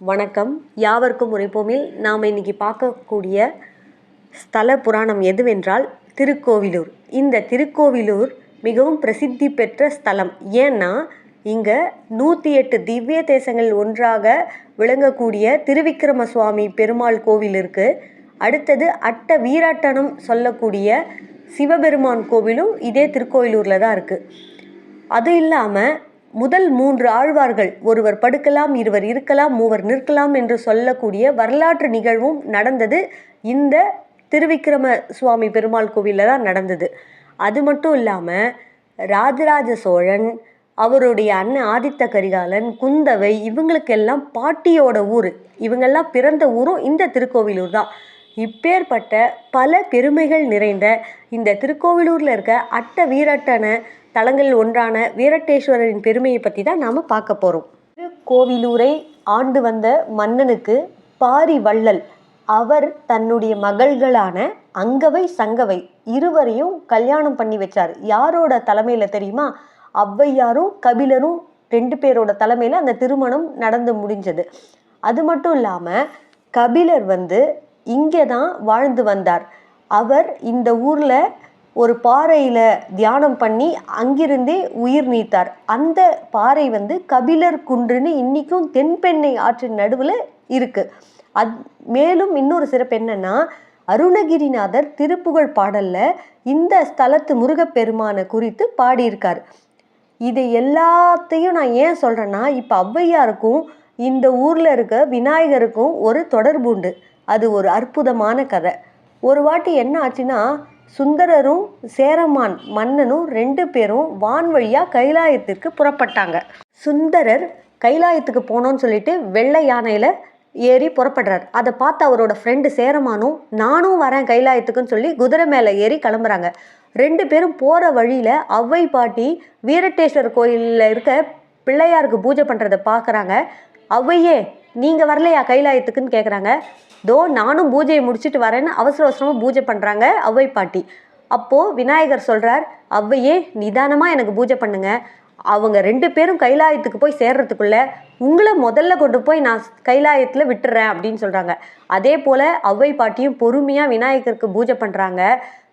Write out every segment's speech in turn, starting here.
வணக்கம். யாவர்க்கும் உரைப்போமில் நாம் இன்னைக்கு பார்க்கக்கூடிய ஸ்தல புராணம் எதுவென்றால் திருக்கோவிலூர். இந்த திருக்கோவிலூர் மிகவும் பிரசித்தி பெற்ற ஸ்தலம். ஏன்னா இங்கே நூற்றி எட்டு திவ்ய தேசங்கள் ஒன்றாக விளங்கக்கூடிய திருவிக்கிரம சுவாமி பெருமாள் கோவில் இருக்குது அடுத்தது அட்ட வீராட்டனம் சொல்லக்கூடிய சிவபெருமான் கோவிலும் இதே திருக்கோவிலூரில் தான் இருக்குது அது இல்லாமல் முதல் மூன்று ஆழ்வார்கள் ஒருவர் படுக்கலாம் இருவர் இருக்கலாம் மூவர் நிற்கலாம் என்று சொல்லக்கூடிய வரலாற்று நிகழ்வும் நடந்தது. இந்த திருவிக்கிரம சுவாமி பெருமாள் கோவிலில் தான் நடந்தது. அது மட்டும் இல்லாமல் ராஜராஜ சோழன் அவருடைய அண்ணன் ஆதித்த கரிகாலன் குந்தவை இவங்களுக்கெல்லாம் பாட்டியோட ஊர். இவங்கெல்லாம் பிறந்த ஊரும் இந்த திருக்கோவிலூர் தான். இப்பேற்பட்ட பல பெருமைகள் நிறைந்த இந்த திருக்கோவிலூரில் இருக்க அட்ட வீரட்டன தலங்களில் ஒன்றான வீரட்டேஸ்வரரின் பெருமையை பற்றி தான் நாம் பார்க்க போகிறோம் திருக்கோவிலூரை ஆண்டு வந்த மன்னனுக்கு பாரி வள்ளல் அவர் தன்னுடைய மகள்களான அங்கவை சங்கவை இருவரையும் கல்யாணம் பண்ணி வச்சார். யாரோட தலைமையில் தெரியுமா? ஔவையாரும் கபிலரும் ரெண்டு பேரோட தலைமையில் அந்த திருமணம் நடந்து முடிஞ்சது. அது மட்டும் இல்லாமல் கபிலர் வந்து இங்கே தான் வாழ்ந்து வந்தார். அவர் இந்த ஊரில் ஒரு பாறையில் தியானம் பண்ணி அங்கிருந்தே உயிர் நீத்தார். அந்த பாறை வந்து கபிலர் குன்றுன்னு இன்றைக்கும் தென்பெண்ணை ஆற்றின் நடுவில் இருக்குது அத் மேலும் இன்னொரு சிறப்பு என்னென்னா அருணகிரிநாதர் திருப்புகழ் பாடலில் இந்த ஸ்தலத்து முருகப்பெருமானை குறித்து பாடியிருக்கார். இதை எல்லாத்தையும் நான் ஏன் சொல்கிறேன்னா இப்போ ஔவையாருக்கும் இந்த ஊரில் இருக்க விநாயகருக்கும் ஒரு தொடர்பு உண்டு. அது ஒரு அற்புதமான கதை. ஒரு வாட்டி என்ன ஆச்சுன்னா சுந்தரரும் சேரமான் மன்னனும் ரெண்டு பேரும் வான் வழியாக கைலாயத்திற்கு புறப்பட்டாங்க. சுந்தரர் கைலாயத்துக்கு போனோன்னு சொல்லிட்டு வெள்ளை யானையில் ஏறி புறப்படுறார். அதை பார்த்து அவரோட ஃப்ரெண்டு சேரமானும் நானும் வரேன் கைலாயத்துக்குன்னு சொல்லி குதிரை மேலே ஏறி கிளம்புறாங்க. ரெண்டு பேரும் போகிற வழியில் ஔவை பாட்டி வீரட்டேஸ்வரர் கோயிலில் இருக்க பிள்ளையாருக்கு பூஜை பண்ணுறதை பார்க்குறாங்க அவ்வையே நீங்கள் வரலையா கைலாயத்துக்குன்னு கேட்குறாங்க தோ நானும் பூஜையை முடிச்சுட்டு வரேன்னு அவசர அவசரமாக பூஜை பண்ணுறாங்க ஔவை பாட்டி. அப்போது விநாயகர் சொல்கிறார் ஔவையே நிதானமாக எனக்கு பூஜை பண்ணுங்க. அவங்க ரெண்டு பேரும் கைலாயத்துக்கு போய் சேர்றதுக்குள்ளே உங்களை முதல்ல கொண்டு போய் நான் கைலாயத்தில் விட்டுறேன் அப்படின்னு சொல்கிறாங்க அதே போல் ஔவை பாட்டியும் பொறுமையாக விநாயகருக்கு பூஜை பண்ணுறாங்க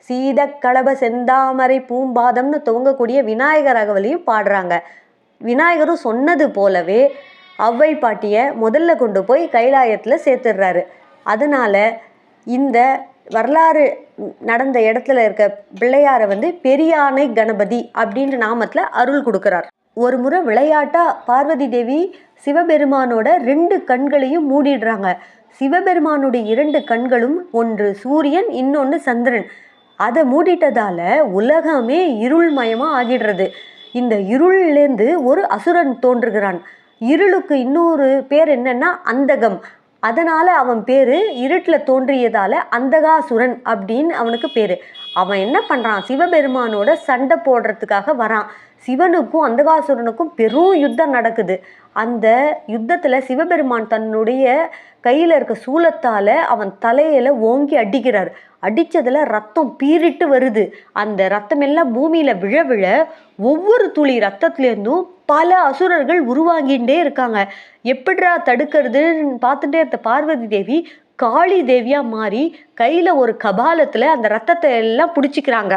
சீத கலப செந்தாமரை பூம்பாதம்னு துவங்கக்கூடிய விநாயகர் அகவலையும் பாடுறாங்க. விநாயகரும் சொன்னது போலவே ஔவை பாட்டியை முதல்ல கொண்டு போய் கைலாயத்தில் சேர்த்துடுறாரு. அதனால் இந்த வரலாறு நடந்த இடத்துல இருக்க பிள்ளையாரை வந்து பெரியானை கணபதி அப்படின்ற நாமத்தில் அருள் கொடுக்குறார். ஒரு முறை விளையாட்டா பார்வதி தேவி சிவபெருமானோட ரெண்டு கண்களையும் மூடிடுறாங்க. சிவபெருமானுடைய இரண்டு கண்களும் ஒன்று சூரியன் இன்னொன்று சந்திரன். அதை மூடிட்டதால உலகமே இருள்மயமாக ஆகிடுறது. இந்த இருள்லேருந்து ஒரு அசுரன் தோன்றுகிறான். இருளுக்கு இன்னொரு பேர் என்னன்னா அந்தகம். அதனால் அவன் பேர் இருட்டில் தோன்றியதால் அந்தகாசுரன் அப்படின்னு அவனுக்கு பேர். அவன் என்ன பண்ணுறான் சிவபெருமானோட சண்டை போடுறதுக்காக வரான். சிவனுக்கும் அந்தகாசுரனுக்கும் பெரும் யுத்தம் நடக்குது. அந்த யுத்தத்தில் சிவபெருமான் தன்னுடைய கையில் இருக்க சூலத்தால் அவன் தலையில் ஓங்கி அடிக்கிறார். அடித்ததில் ரத்தம் பீறிட்டு வருது. அந்த ரத்தம் எல்லாம் பூமியில் விழ விழ ஒவ்வொரு துளி ரத்தத்துலேருந்தும் பல அசுரர்கள் உருவாகிட்டே இருக்காங்க. எப்படிரா தடுக்கிறதுன்னு பார்த்துட்டே இருந்த பார்வதி தேவி காளி தேவியாக மாறி கையில் ஒரு கபாலத்தில் அந்த ரத்தத்தை எல்லாம் பிடிச்சிக்கிறாங்க.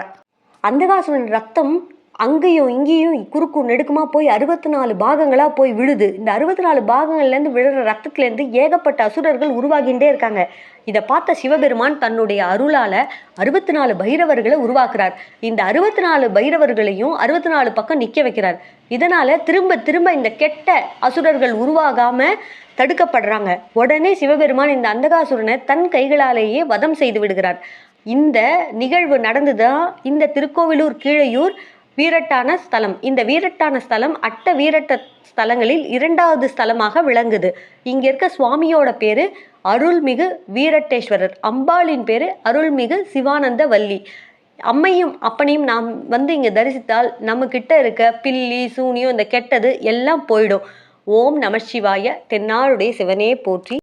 அந்தகாசுரன் ரத்தம் அங்கேயும் இங்கேயும் குறுக்கும் நெடுக்குமா போய் அறுபத்தி நாலு பாகங்களாக போய் விழுது. இந்த அறுபத்தி நாலு பாகங்கள்லேருந்து விழுற ரத்தத்துலேருந்து ஏகப்பட்ட அசுரர்கள் உருவாகின்றே இருக்காங்க. இதை பார்த்த சிவபெருமான் தன்னுடைய அருளால் அறுபத்தி நாலு பைரவர்களை உருவாக்குறார். இந்த அறுபத்தி நாலு பைரவர்களையும் அறுபத்தி நாலு பக்கம் நிற்க வைக்கிறார். இதனால் திரும்ப திரும்ப இந்த கெட்ட அசுரர்கள் உருவாகாமல் தடுக்கப்படுறாங்க. உடனே சிவபெருமான் இந்த அந்தகாசுரனை தன் கைகளாலேயே வதம் செய்து விடுகிறார். இந்த நிகழ்வு நடந்துதான் இந்த திருக்கோவிலூர் கீழையூர் வீரட்டான ஸ்தலம். இந்த வீரட்டான ஸ்தலம் அட்ட வீரட்ட ஸ்தலங்களில் இரண்டாவது ஸ்தலமாக விளங்குது. இங்கே இருக்க சுவாமியோட பேர் அருள்மிகு வீரட்டேஸ்வரர். அம்பாளின் பேர் அருள்மிகு சிவானந்த வள்ளி அம்மையும் அப்பனையும் நாம் வந்து இங்கே தரிசித்தால் நம்மக்கிட்ட இருக்க பில்லி சூனியம் இந்த கெட்டது எல்லாம் போயிடும். ஓம் நம சிவாய. தென்னாளுடைய சிவனே போற்றி.